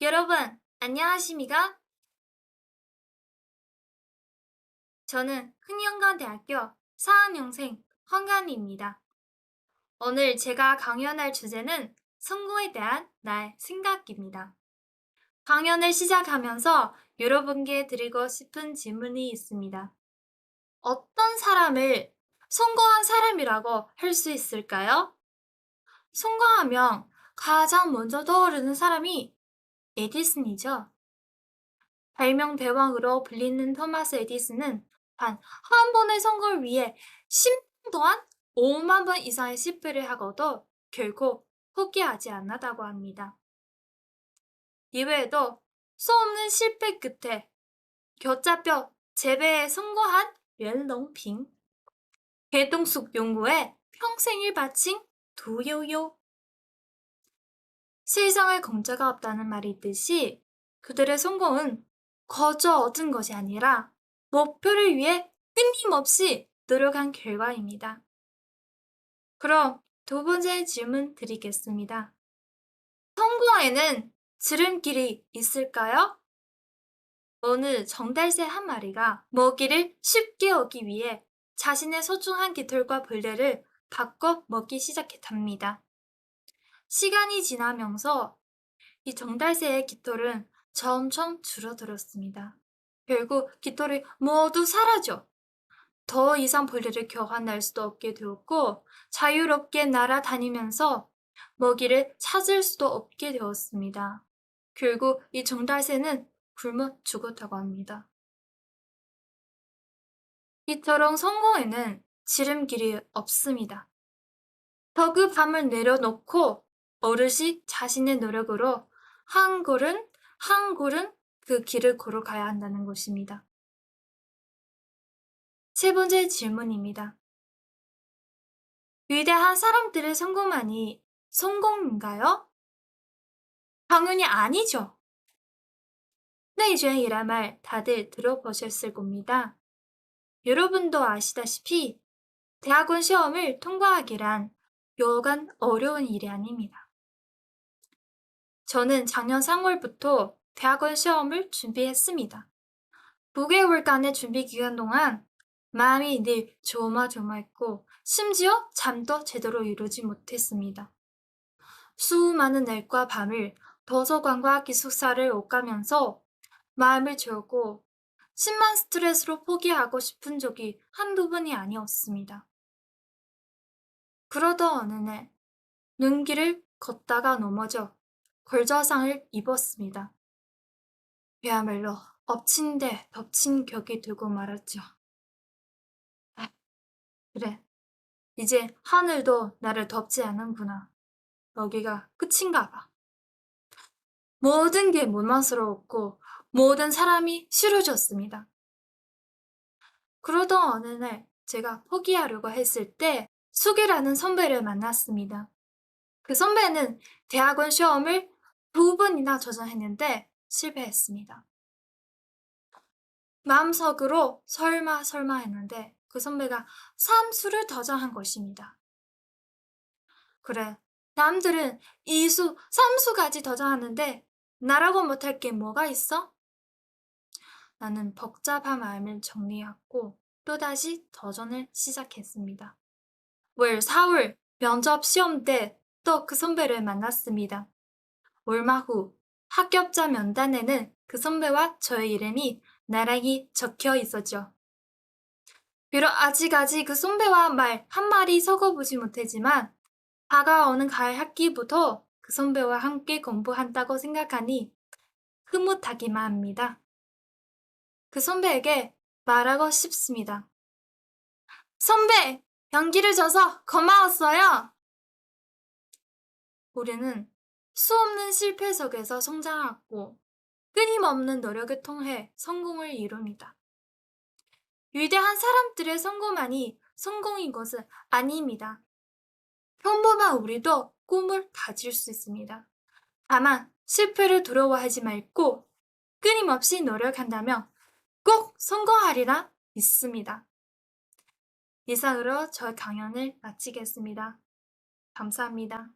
여러분, 안녕하십니까? 저는 흥영관대학교 4학년생 황간이입니다. 오늘 제가 강연할 주제는 성공에 대한 나의 생각입니다. 강연을 시작하면서 여러분께 드리고 싶은 질문이 있습니다. 어떤 사람을 성공한 사람이라고 할 수 있을까요? 성공하면 가장 먼저 떠오르는 사람이 에디슨이죠. 발명 대왕으로 불리는 토마스 에디슨은 단 한 번의 성공을 위해 10년 동안 5만 번 이상의 실패를 하고도 결코 포기하지 않았다고 합니다. 이외에도 수없는 실패 끝에 겨자뼈 재배에 성공한 袁롱핑, 개똥숙 연구에 평생을 바친 두요요 세상에 공짜가 없다는 말이 있듯이 그들의 성공은 거저 얻은 것이 아니라 목표를 위해 끊임없이 노력한 결과입니다. 그럼 두 번째 질문 드리겠습니다. 성공에는 지름길이 있을까요? 어느 정달새 한 마리가 먹이를 쉽게 얻기 위해 자신의 소중한 깃털과 벌레를 바꿔 먹기 시작했답니다. 시간이 지나면서 이 정달새의 깃털은 점점 줄어들었습니다. 결국 깃털이 모두 사라져 더 이상 벌레를 교환할 수도 없게 되었고 자유롭게 날아다니면서 먹이를 찾을 수도 없게 되었습니다. 결국 이 정달새는 굶어 죽었다고 합니다. 이처럼 성공에는 지름길이 없습니다. 덕의 밤을 내려놓고 어르시 자신의 노력으로 한 걸음 한 걸음 그 길을 걸어가야 한다는 것입니다. 세 번째 질문입니다. 위대한 사람들의 성공만이 성공인가요? 당연히 아니죠. 내주행이란 말 다들 들어보셨을 겁니다. 여러분도 아시다시피 대학원 시험을 통과하기란 여간 어려운 일이 아닙니다. 저는 작년 3월부터 대학원 시험을 준비했습니다. 9개월간의 준비 기간 동안 마음이 늘 조마조마했고 심지어 잠도 제대로 이루지 못했습니다. 수많은 날과 밤을 도서관과 기숙사를 오가면서 마음을 채우고 심한 스트레스로 포기하고 싶은 적이 한두 번이 아니었습니다. 그러던 어느 날 눈길을 걷다가 넘어져 골저상을 입었습니다. 그야말로 엎친 데 덮친 격이 되고 말았죠. 아, 그래, 이제 하늘도 나를 덮지 않는구나. 여기가 끝인가 봐. 모든 게 원망스러웠고 모든 사람이 싫어졌습니다. 그러던 어느 날 제가 포기하려고 했을 때 수기라는 선배를 만났습니다. 그 선배는 대학원 시험을 두 번이나 도전했는데 실패했습니다. 마음속으로 설마 설마 했는데 그 선배가 삼수를 도전한 것입니다. 그래, 남들은 이수, 삼수까지 도전하는데 나라고 못할 게 뭐가 있어? 나는 복잡한 마음을 정리하고 또다시 도전을 시작했습니다. 월 4월 면접 시험 때 또 그 선배를 만났습니다. 얼마 후 합격자 명단에는 그 선배와 저의 이름이 나란히 적혀 있었죠. 비록 아직까지 그 선배와 말 한마디 섞어보지 못했지만 다가오는 가을 학기부터 그 선배와 함께 공부한다고 생각하니 흐뭇하기만 합니다. 그 선배에게 말하고 싶습니다. 선배! 연기를 줘서 고마웠어요! 우리는 수없는 실패 속에서 성장하고 끊임없는 노력을 통해 성공을 이룹니다. 위대한 사람들의 성공만이 성공인 것은 아닙니다. 평범한 우리도 꿈을 가질 수 있습니다. 다만 실패를 두려워하지 말고 끊임없이 노력한다면 꼭 성공하리라 믿습니다. 이상으로 저 강연을 마치겠습니다. 감사합니다.